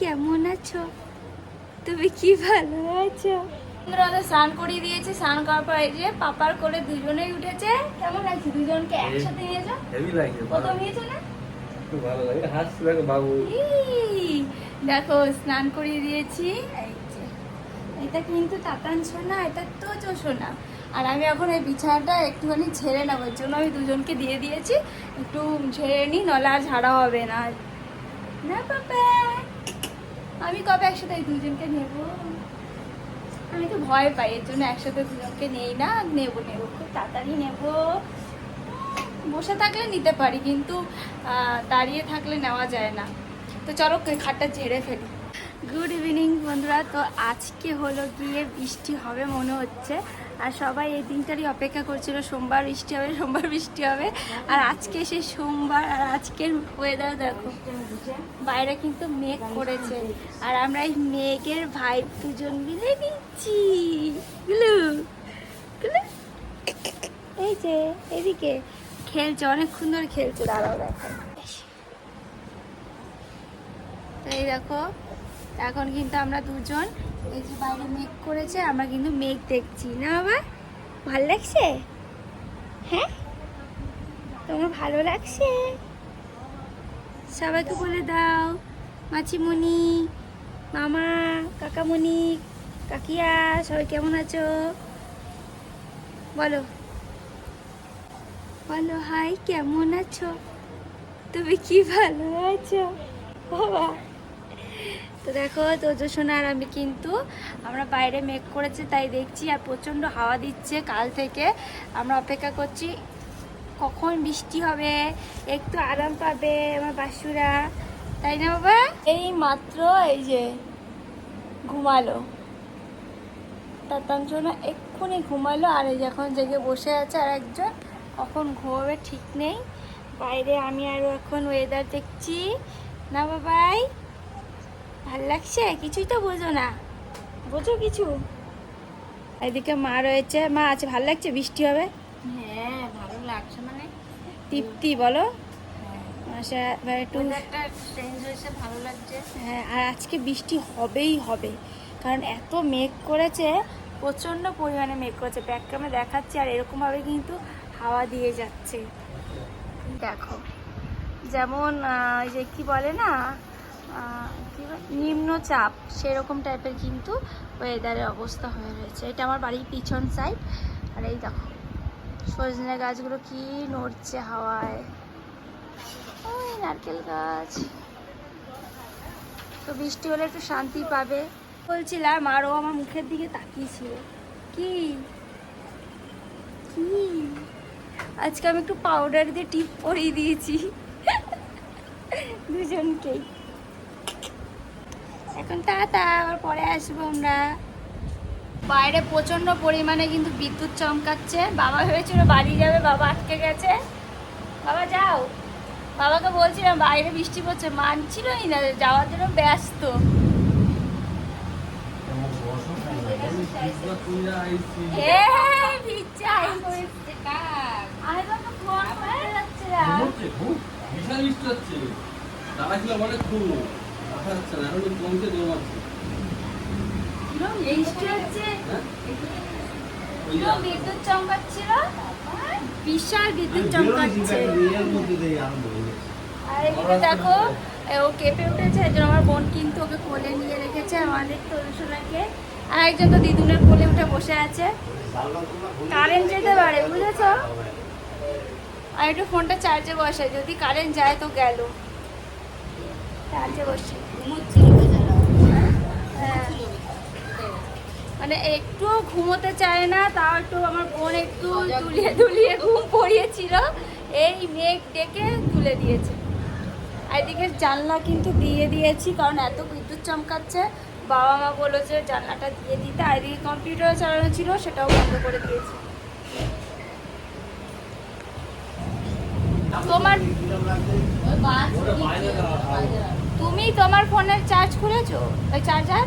কেমন আছো? তুমি কি ভালো আছো? ওদের স্নান করিয়ে দিয়েছে স্নান করার পর এই যে পাপার কোলে দুজনেই উঠেছে। কেমন লাগছে দুজনকে একসাথে নিয়েছো হেভি লাগছে প্রথম নিয়েছো না? ভালো লাগে। হাসছি দেখো বাবু। দেখো স্নান করিয়ে দিয়েছি। এটা কিন্তু তাতান সোনা এটা তো চো সোনা। আর আমি এখন এই বিছানাটা একটুখানি ঝেড়ে নেব এর জন্য আমি দুজনকে দিয়ে দিয়েছি। একটু ঝেড়ে নিই নলে আর ঝাড়া হবে না। না পাপা। আমি কবে একসাথে এই দুজনকে নেব? আমি তো ভয় পাই, এর জন্য একসাথে দুজনকে নেই না, নেব নেব, খুব তাড়াতাড়ি নেব। বসে থাকলে নিতে পারি, কিন্তু দাঁড়িয়ে থাকলে নেওয়া যায় না। তো চলো খাটটা ঝেড়ে ফেলি। গুড ইভিনিং বন্ধুরা, তো আজকে হলো গিয়ে বৃষ্টি হবে মনে হচ্ছে। আর সবাই এই দিনটারই অপেক্ষা করছিল, সোমবার বৃষ্টি হবে, সোমবার বৃষ্টি হবে। আর আজকে সে সোমবার আর আজকের ওয়েদার দেখো, বাইরে কিন্তু মেঘ করেছে। আর আমরা এই মেঘের ভাই দুজন মিলে নিচ্ছি। এই যে, এদিকে। খেলছে, অনেকক্ষণ ধরে খেলছে, দাঁড়াও দেখো। এই দেখো, এখন কিন্তু আমরা দুজন এই যে বাইরে মেঘ করেছে, আমরা কিন্তু মেঘ দেখছি। না বাবা? ভালো লাগছে? হ্যাঁ? তোমার ভালো লাগছে? সবাইকে বলে দাও, মাছিমণি, মামা, কাকামণি, কাকিয়া, সবাই কেমন আছো? বলো। বলো, হাই, কেমন আছো? তুমি কি ভালো আছো? বাবা। তো দেখো তোজো সোনা আর আমি কিন্তু, আমরা বাইরে মেঘ করেছে, তাই দেখছি, আর প্রচণ্ড হাওয়া দিচ্ছে কাল থেকে। আমরা অপেক্ষা করছি, কখন বৃষ্টি হবে? একটু আরাম পাবে আমার বাসুরা। তাই না বাবা? এই মাত্র এই যে ঘুমালো। তাতাঞ্জনা এক্ষুনি ঘুমালো, আর এই যখন জেগে বসে আছে আর একজন। কখন ঘুমাবে ঠিক নেই। বাইরে আমি আরও এখন ওয়েদার দেখছি। না বাবাই? ভালো লাগছে? কিছুই তো বোঝো না। বোঝো কিছু। এদিকে মা রয়েছে। মা আছে ভালো লাগছে? বৃষ্টি হবে? হ্যাঁ ভালো লাগছে মানে। তৃপ্তি বলো। এবার একটু ভালো লাগছে। হ্যাঁ আর আজকে বৃষ্টি হবেই হবে। কারণ এত মেঘ করেছে প্রচণ্ড পরিমাণে মেঘ করেছে। ব্যাকগ্রামে দেখাচ্ছে আর এরকমভাবে কিন্তু হাওয়া দিয়ে যাচ্ছে। দেখো যেমন যে কি বলে না? নিম্নচাপ সেরকম টাইপের কিন্তু ওয়েদারের অবস্থা হয়ে রয়েছে। এটা আমার বাড়ির পিছন সাইড আর এই দেখো, সজনে গাছগুলো কি নড়ছে হাওয়ায়। ওই নারকেল গাছ। তো বৃষ্টি হলে একটু শান্তি পাবে। বলছিলাম আরও আমার মুখের দিকে তাকিয়েছিল। কি? কি? আজকে আমি একটু পাউডার দিয়ে টিপ পরিয়ে দিয়েছি। দুজনকেই। এখন টাটা আবার পরে আসব আমরা। বাইরে প্রচণ্ড পরিমাণে কিন্তু বিদ্যুৎ চমকাচ্ছে। বাবা ভেবেছিল বাড়ি যাবে, বাবা আটকে গেছে। বাবা, যাও। বাবাকে বলছিলাম, বাইরে বৃষ্টি পড়ছে। মানছিলই না, যাওয়ার জন্য ব্যস্ত। আমি বিদ্যুৎ চমকাচ্ছিল বিশাল বিদ্যুৎ আর ও কেঁপে উঠেছে আমার বোন কিন্তু ওকে নিয়ে রেখেছে আমাদের আর একজন তো দিদুনের কোলে উঠে বসে আছে কারেন্ট যেতে পারে বুঝেছ আর একটু ফোনটা চার্জে বসে যদি কারেন্ট যায় তো গেল। চার্জে বসে হ্যাঁ মানে একটু ঘুমোতে চায় না, তাও একটু আমার বোন একটু দুলিয়ে দুলিয়ে ঘুম পড়িয়েছিল। এই মেঘ ডেকে তুলে দিয়েছে। এদিকে জানলা কিন্তু দিয়ে দিয়েছি, কারণ এত বিদ্যুৎ চমকাচ্ছে। বাবা মা বলল যে জানলাটা দিয়ে দিতে, আর এদিকে কম্পিউটার চালানো ছিল, সেটাও বন্ধ করে দিয়েছি। তোমার। তুমি তোমার ফোনের চার্জ খুলেছো? ওই চার্জার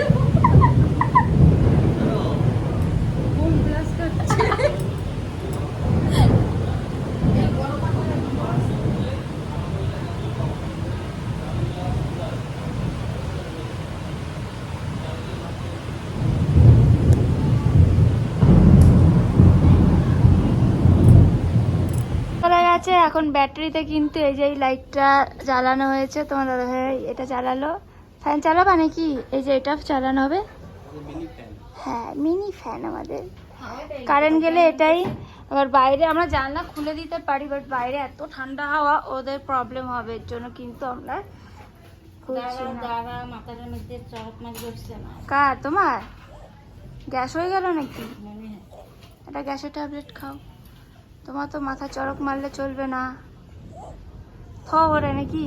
এখন ব্যাটারিতে কিন্তু এই যে এই লাইটটা জ্বালানো হয়েছে। তোমার দাদা ভাই এটা চালালো ফ্যান চালাবা নাকি? এই যে এটা চালানো হবে। হ্যাঁ মিনি ফ্যান আমাদের। কারেন্ট গেলে এটাই। এবার বাইরে আমরা জানলা খুলে দিতে পারি বাট বাইরে এত ঠান্ডা হাওয়া, ওদের প্রবলেম হবে। এর জন্য কিন্তু আমরা কার? তোমার? গ্যাস হয়ে গেল নাকি? একটা গ্যাসের ট্যাবলেট খাও। তোমার তো মাথা চড়ক মারলে চলবে না। থ ওরে নাকি?